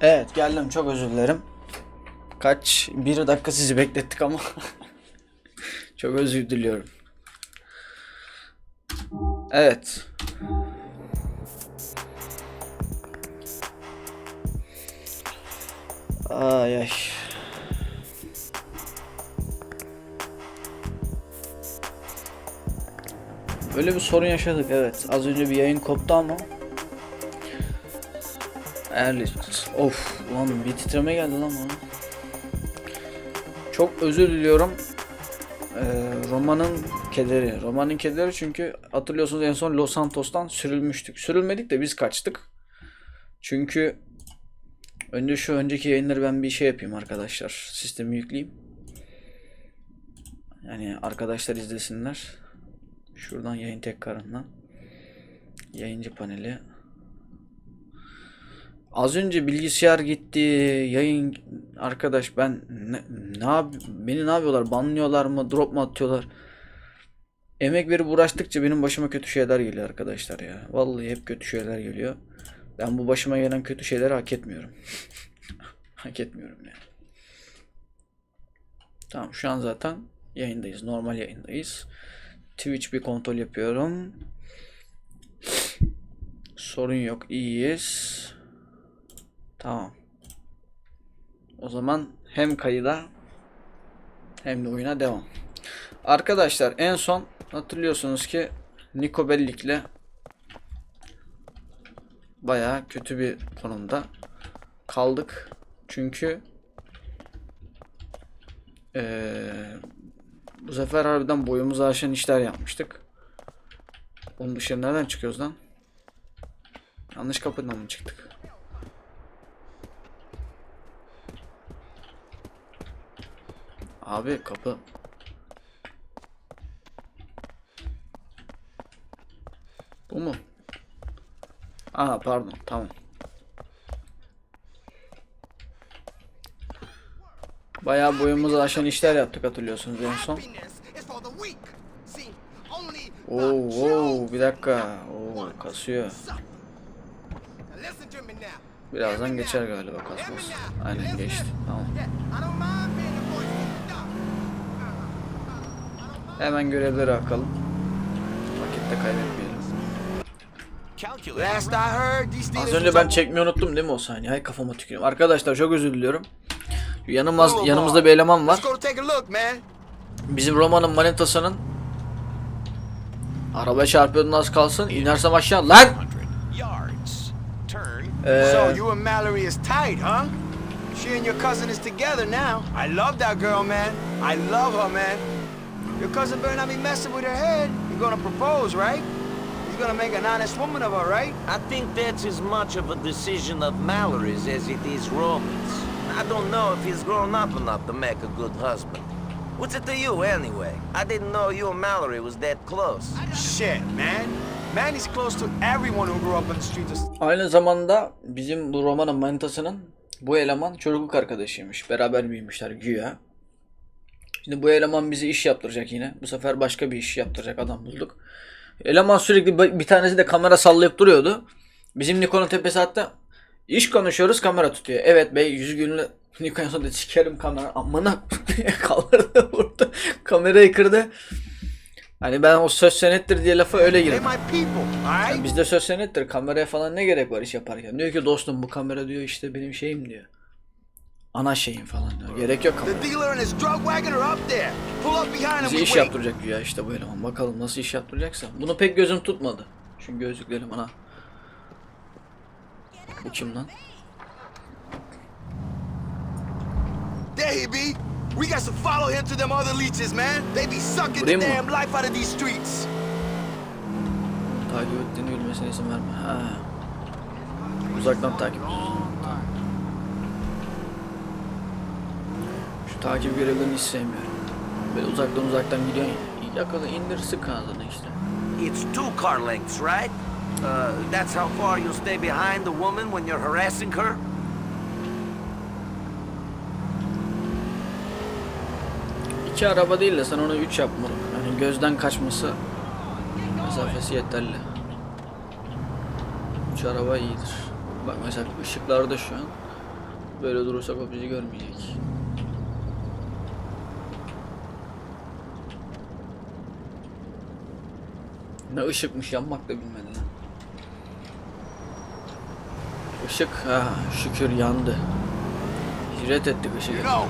Evet geldim çok özür dilerim. Kaç bir dakika sizi beklettik ama çok özür diliyorum. Evet. Ay ay. Böyle bir sorun yaşadık evet. Az önce bir yayın koptu ama Eğer of lan bir titreme geldi lan bana. Çok özür diliyorum. Ee, romanın kederi. Romanın kederi çünkü hatırlıyorsunuz en son Los Santos'tan sürülmüştük. Sürülmedik de biz kaçtık. Çünkü önce şu önceki yayınları ben bir şey yapayım arkadaşlar. Sistemi yükleyeyim. Yani arkadaşlar izlesinler. Şuradan yayın tekrarından. Yayıncı paneli. Az önce bilgisayar gitti. Yayın arkadaş ben ne, ne yap beni ne yapıyorlar? Banlıyorlar mı? Drop mu atıyorlar? Emek verip uğraştıkça benim başıma kötü şeyler geliyor arkadaşlar ya. Vallahi hep kötü şeyler geliyor. Ben bu başıma gelen kötü şeyleri hak etmiyorum. hak etmiyorum yani. Tamam şu an zaten yayındayız. Normal yayındayız. Twitch bir kontrol yapıyorum. Sorun yok. iyiyiz. Tamam. O zaman hem kayıda hem de oyuna devam. Arkadaşlar en son hatırlıyorsunuz ki Nico Bellic'le bayağı kötü bir konumda kaldık. Çünkü eee, bu sefer harbiden boyumuzu aşan işler yapmıştık. Onun dışarı nereden çıkıyoruz lan? Yanlış kapıdan mı çıktık? Abi kapı. Bu mu? Aa pardon tamam. Bayağı boyumuzu aşan işler yaptık hatırlıyorsunuz en son. Oo, oo bir dakika. Oo kasıyor. Birazdan geçer galiba kasması. Aynen geçti. Tamam. Hemen görevleri akalım. Vakitte kaybetmeyelim. Az önce ben çekmeyi unuttum değil mi o saniye? Ay kafama tükürüyorum. Arkadaşlar çok özür diliyorum. Yanımız, yanımızda bir eleman var. Bizim Roma'nın manitasının Araba çarpıyordun az kalsın. İnersem aşağı. Lan! Ee, So you and Mallory is tight, huh? She and your cousin is together now. I love that girl, man. I love her, man. Your cousin better not be messing with her head. You're gonna propose, right? He's gonna make an honest woman of her, right? I think that's as much of a decision of Mallory's as it is Roman's. I don't know if he's grown up enough to make a good husband. What's it to you, anyway? I didn't know you and Mallory was that close. Shit, man. Man is close to everyone who grew up on the streets of Aynı zamanda bizim bu romanın manitasının bu eleman çocukluk arkadaşıymış. Beraber büyümüşler güya. Şimdi bu eleman bize iş yaptıracak yine. Bu sefer başka bir iş yaptıracak adam bulduk. Eleman sürekli bir tanesi de kamera sallayıp duruyordu. Bizim Nikon'un tepesi hatta iş konuşuyoruz kamera tutuyor. Evet bey yüz günlü Nikon sonra da sikerim kamera amına kaldırdı vurdu. Kamerayı kırdı. Hani ben o söz senettir diye lafa öyle girdim. Yani bizde söz senettir. Kameraya falan ne gerek var iş yaparken? Diyor ki dostum bu kamera diyor işte benim şeyim diyor. Ana şeyim falan diyor. Gerek yok him. Bize iş yaptıracak güya işte bu eleman. Bakalım nasıl iş yaptıracaksa. Bunu pek gözüm tutmadı. Şu gözlüklerim ana. Bu kim lan? There he be. We got to follow him to them other leeches, man. They be sucking the damn life out of these streets. Takip ettiğini bilmesine izin verme. Ha. Uzaktan takip ediyoruz. Şu takip görevlerini hiç sevmiyorum. Böyle uzaktan uzaktan gidiyorsun ya. Yakala indir sık kanadını işte. It's two car lengths, right? Uh, that's how far you'll stay behind the woman when you're harassing her? İki araba değil de sen onu üç yapmalı. Yani gözden kaçması mesafesi yeterli. Üç araba iyidir. Bak mesela ışıklarda şu an. Böyle durursak o bizi görmeyecek. Ne ışıkmış yanmak da bilmedi lan. Işık ha şükür yandı. Hicret ettik ışık. You know,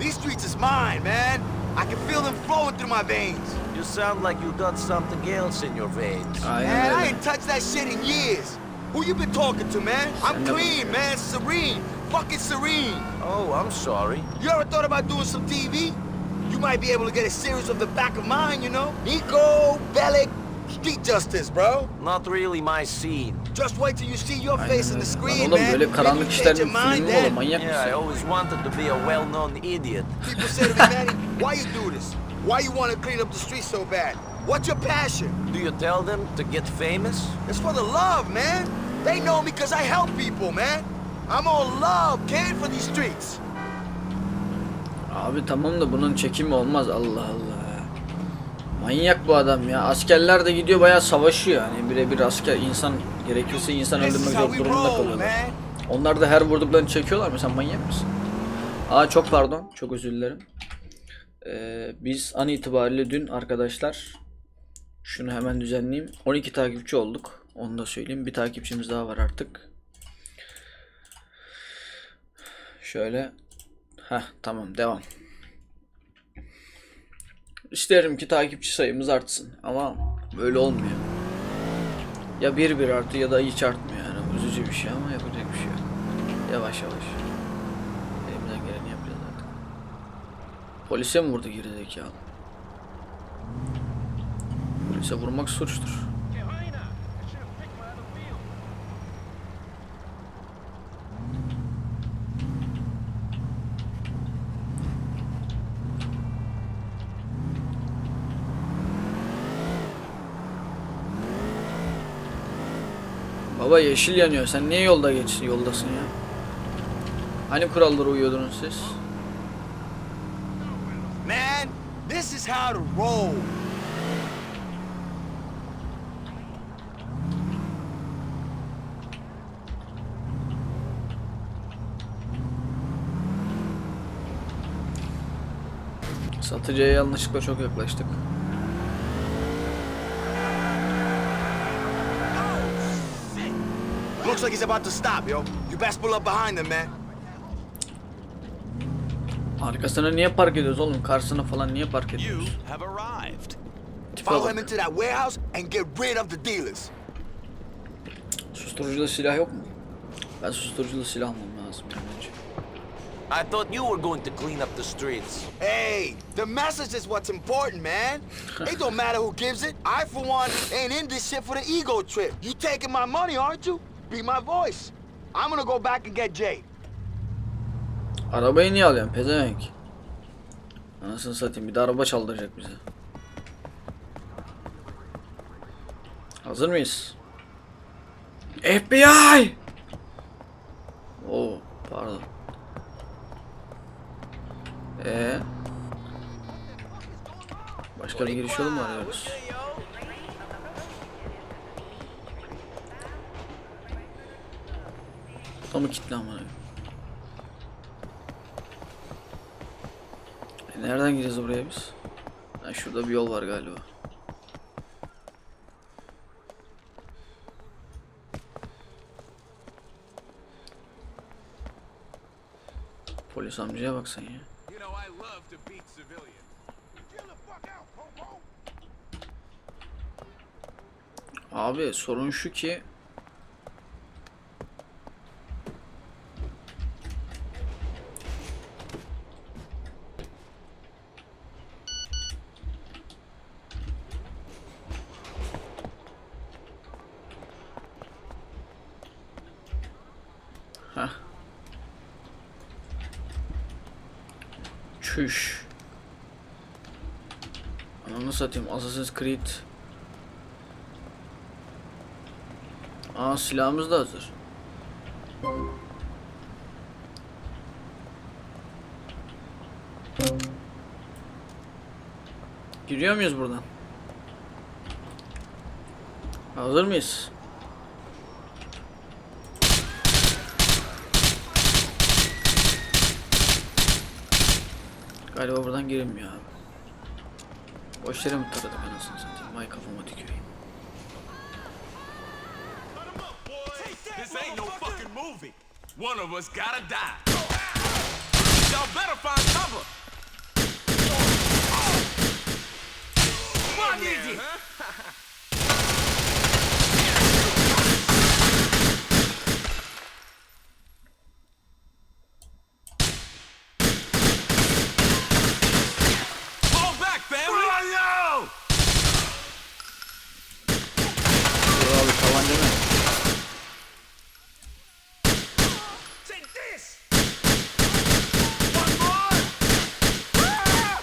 these streets is mine, man. I can feel them flowing through my veins. You sound like you got something else in your veins. Aynen Man, I ain't touched that shit in years. Who you been talking to, man? I'm clean, man. Serene. Fucking serene. Oh, I'm sorry. You ever thought about doing some TV? You might be able to get a series of the back of mine, you know? Nico, Bellic, Street Justice, bro. Not really my scene. Just wait till you see your Aynen face in öyle. the Lan screen, oğlum man. böyle Maybe karanlık you change mind filmi mi olur then. manyak Yeah, I mısın? always wanted to be a well-known idiot. People say to me, Manny, why you do this? Why you want to clean up the streets so bad? What's your passion? Do you tell them to get famous? It's for the love, man. They know me because I help people, man. I'm all love, kid, for these streets. Abi tamam da bunun çekimi olmaz Allah Allah. Manyak bu adam ya. Askerler de gidiyor bayağı savaşıyor yani birebir asker insan gerekirse insan öldürmek zor durumunda kalıyorlar. Onlar da her vurduklarını çekiyorlar mı? Sen manyak mısın? Aa çok pardon. Çok özür dilerim. Ee, biz an itibariyle dün arkadaşlar şunu hemen düzenleyeyim. 12 takipçi olduk. Onu da söyleyeyim. Bir takipçimiz daha var artık. Şöyle. Heh tamam devam. İsterim ki takipçi sayımız artsın ama böyle olmuyor. Ya bir bir artı ya da hiç artmıyor yani. Üzücü bir şey ama yapacak bir şey yok. Yavaş yavaş. Elimden geleni yapacağız artık. Polise mi vurdu gerizekalı? Polise vurmak suçtur. Baba yeşil yanıyor. Sen niye yolda geç yoldasın ya? Hani kurallara uyuyordunuz siz? Man, this is how to roll. Satıcıya yanlışlıkla çok yaklaştık. Looks like he's about to stop, yo. You best pull up behind him, man. Arkasına niye park ediyoruz oğlum? Karşısına falan niye park You ediyoruz? have arrived. Tipe Follow him into that warehouse and get rid of the dealers. Susturuculu silah yok mu? Ben susturuculu silah almam lazım önce. I thought you were going to clean up the streets. Hey, the message is what's important, man. it don't matter who gives it. I, for one, ain't in this shit for the ego trip. You taking my money, aren't you? Be my voice. I'm gonna go back and get Jay. Arabayı niye alıyorsun pezevenk? Anasını satayım bir de araba çaldıracak bize. Hazır mıyız? FBI! Oo pardon. Ee? Başka bir giriş yolu mu arıyoruz? Kafamı kitle amına. E nereden gireceğiz oraya biz? Ha, şurada bir yol var galiba. Polis amcaya baksan ya. Abi sorun şu ki satayım Assassin's Creed Aa silahımız da hazır. Giriyor muyuz buradan? Hazır mıyız? Galiba buradan girilmiyor abi. Boş yere mi taradık anasını satayım? Vay kafama tüküreyim. This ain't no fucking movie. One of us gotta die. Y'all better find cover. Come on, Easy. Fall back, family. Dur abi tabanca ne? Take this. One more. Ah!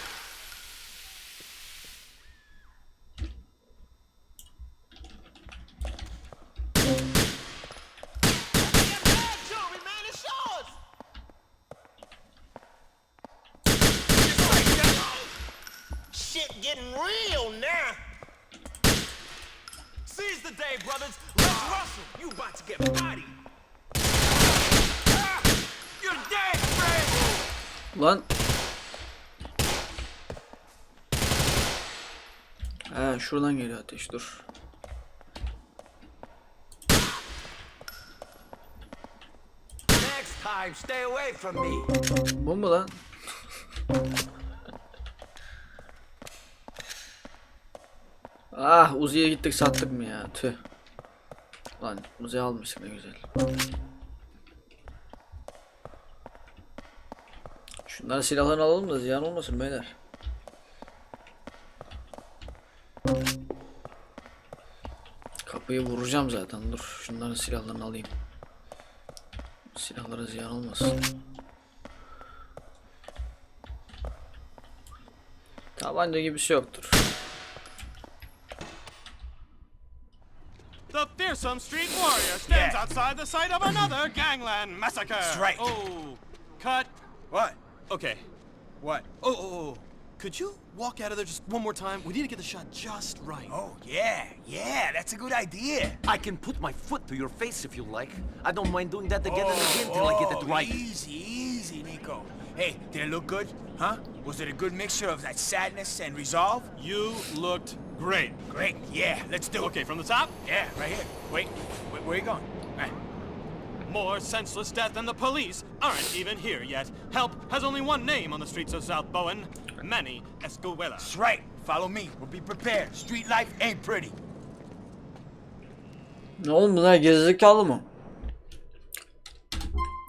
Shit getting real now. Seize the day, brothers. Let's rustle. You about to get bodied. Ah! You're dead, Fred. Lan. He şuradan geliyor ateş dur. Next time, stay away from me. Bu mu lan? ah Uzi'ye gittik sattık mı ya tüh. Lan Uzi almışsın ne güzel. Şunların silahlarını alalım da ziyan olmasın beyler. Kapıyı vuracağım zaten dur şunların silahlarını alayım. Silahlara ziyan olmasın. Tabanca gibisi yoktur. Fearsome street warrior stands Yeah. outside the site of another gangland massacre. That's right. Oh, cut. What? Okay. What? Oh, oh, oh. Could you walk out of there just one more time? We need to get the shot just right. Oh, yeah, yeah, that's a good idea. I can put my foot to your face if you like. I don't mind doing that again and again till I get it oh, right. Oh, Easy, easy, Nico. Hey, did it look good? Huh? Was it a good mixture of that sadness and resolve? You looked great. Great, yeah, let's do it. Okay, from the top, Yeah, right here. Wait, wait where are you going? Right. more senseless death than the police aren't even here yet. Help has only one name on the streets of South Bowen. Manny Escuela. That's right. Follow me. We'll be prepared. Street life ain't pretty. Ne oğlum bunlar gerizekalı mı?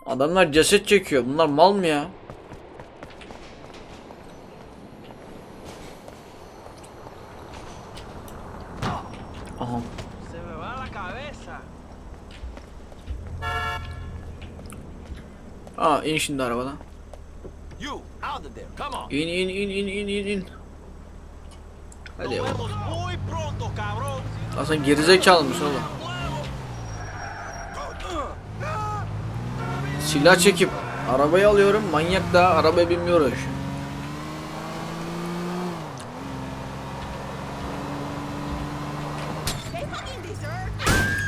Adamlar ceset çekiyor. Bunlar mal mı ya? Cabeza. Aa in şimdi arabadan. You, out of there. Come on. İn in in in in in in. Hadi ya. Lan sen gerizekalı mısın oğlum? Silah çekip arabayı alıyorum. Manyak da arabaya binmiyor uğraşıyor.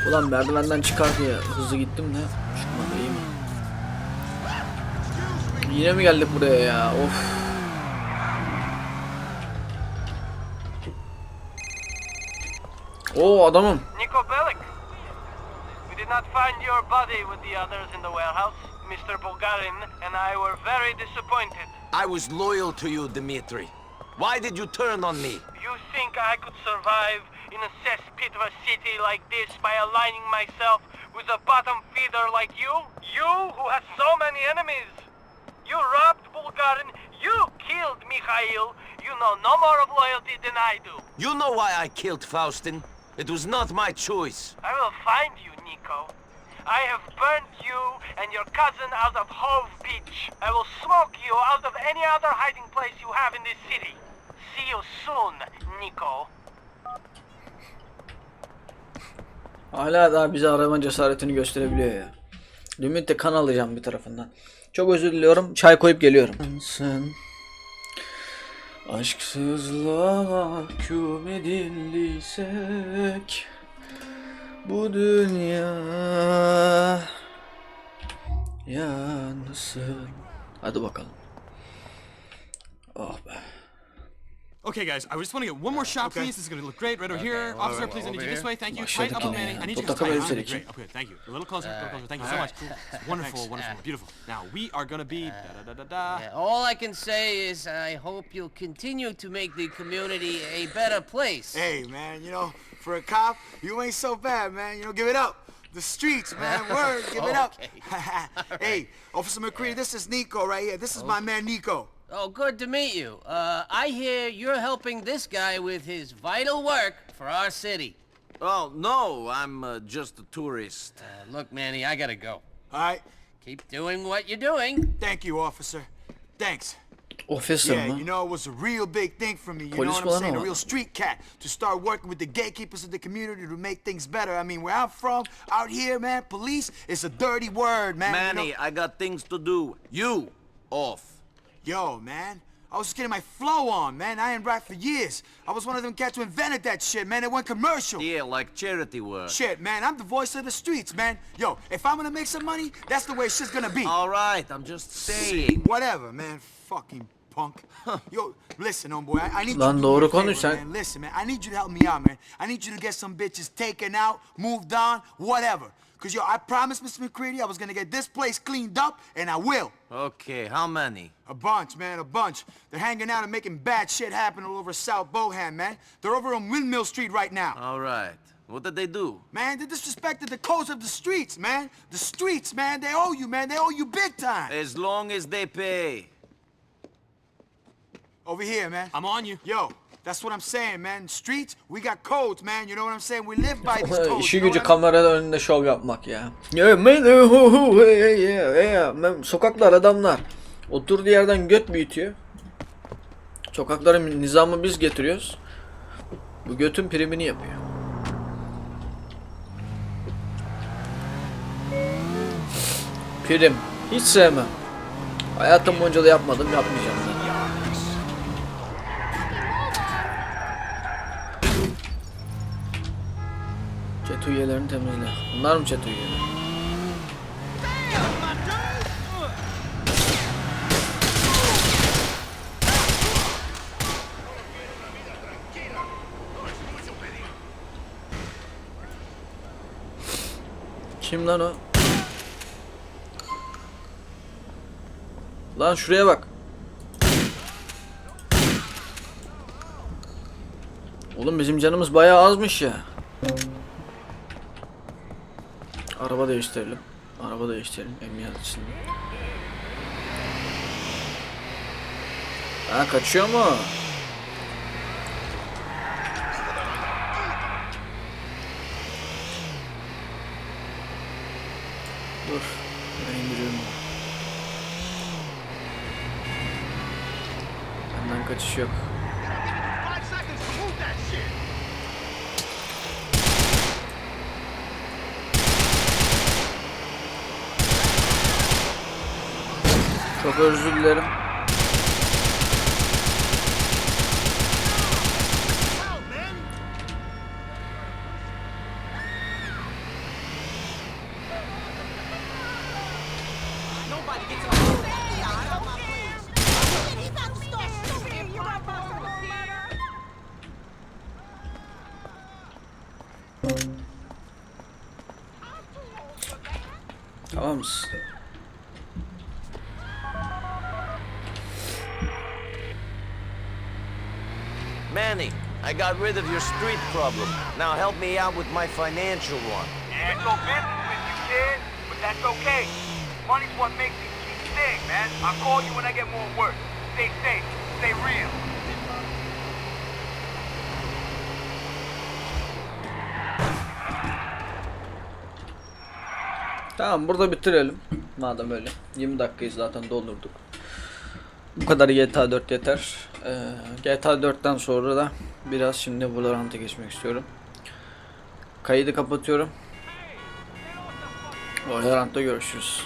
Ulan merdivenden çıkar diye hızlı gittim de çıkmadı iyi mi? Yine mi geldik buraya ya? Of. Oo adamım. Nico Bellic. We did not find your body with the others in the warehouse. Mr. Bulgarin and I were very disappointed. I was loyal to you, Dmitri. Why did you turn on me? You think I could survive in a cesspit of a city like this by aligning myself with a bottom feeder like you? You who has so many enemies! You robbed Bulgarin, you killed Mikhail, you know no more of loyalty than I do. You know why I killed Faustin? It was not my choice. I will find you, Nico. I have burnt you and your cousin out of Hove Beach. I will smoke you out of any other hiding place you have in this city. See you soon, Nico. Hala daha bize arama cesaretini gösterebiliyor ya. Ümit de kan alacağım bir tarafından. Çok özür diliyorum. Çay koyup geliyorum. Sen aşksızlığa mahkum edildiysek bu dünya yansın. Hadi bakalım. Oh be. Okay, guys, I just want to get one more shot, please. This is going to look great right over here. Officer, please, I need you this way. Thank you. Tight up, Başladık Manny. I need ya. you Bu guys takım tight. elbiseler Okay, için. great. Okay, thank you. A little closer. A little closer. Thank you so much. It's wonderful, wonderful, beautiful. Now we are going to be da da da da da. Yeah, all I can say is I hope you'll continue to make the community a better place. Hey, man, you know, for a cop, you ain't so bad, man. You know, give it up. The streets, man. Word, give it up. hey, Officer McCready, this is Nico right here. This is my man Nico. Oh, good to meet you. Uh, I hear you're helping this guy with his vital work for our city. Oh, no, I'm uh, just a tourist. Uh, look, Manny, I gotta go. All right. Keep doing what you're doing. Thank you, officer. Thanks. Officer Yeah, you know, it was a real big thing for me. You Polis know what I'm saying? A real street cat to start working with the gatekeepers of the community to make things better. I mean, where I'm from, out here, man, police is a dirty word, man. you Manny, know? I got things to do. You, off. Yo, man. I was just getting my flow on, man. I ain't rap for years. I was one of them cats who invented that shit, man. It went commercial. Yeah, like charity work. Shit, man, I'm the voice of the streets, man. Yo, if I'm gonna make some money, that's the way shit's gonna be. All right, I'm just saying. Whatever, man. Fucking punk. Yo, listen, homeboy. I, I need Lan you to do doğru favor, konuş sen. man. Listen, man. I need you to help me out, man. I need you to get some bitches taken out, moved on, whatever. Cause yo, I promised Mr. McCready I was gonna get this place cleaned up, and I will. Okay, how many? A bunch, man, a bunch. They're hanging out and making bad shit happen all over South Bohan, man. They're over on Windmill Street right now. All right. What did they do? Man, they disrespected the codes of the streets, man. The streets, man, they owe you, man. They owe you big time. As long as they pay. Over here, man. I'm on you. Yo, that's what I'm saying, man. Streets, we got codes, man. You know what I'm saying? We live by these codes. İşi gücü kameranın önünde şov yapmak ya. Sokaklar adamlar. Oturduğu yerden göt büyütüyor. Sokakların nizamı biz getiriyoruz. Bu götün primini yapıyor. Prim. Hiç sevmem. Hayatım boyunca da yapmadım, yapmayacağım üyelerini temizle. Bunlar mı chat üyeleri? Kim lan o? Lan şuraya bak. Oğlum bizim canımız bayağı azmış ya. Araba değiştirelim. Araba değiştirelim emniyet içinde. Ha kaçıyor mu? Dur. Ben indiriyorum. Benden kaçış yok. Çok özür dilerim. Tamam mısın? Manny, I got rid of your street problem. Now help me out with my financial one. Yeah, so business with you, kid, but that's okay. Money's what makes these keys sing, man. I'll call you when I get more work. Stay safe, stay real. Tamam burada bitirelim. Madem öyle. 20 dakikayı zaten doldurduk. Bu kadar GTA 4 yeter. Ee, GTA 4'ten sonra da biraz şimdi Valorant'a geçmek istiyorum. Kaydı kapatıyorum. Valorant'ta görüşürüz.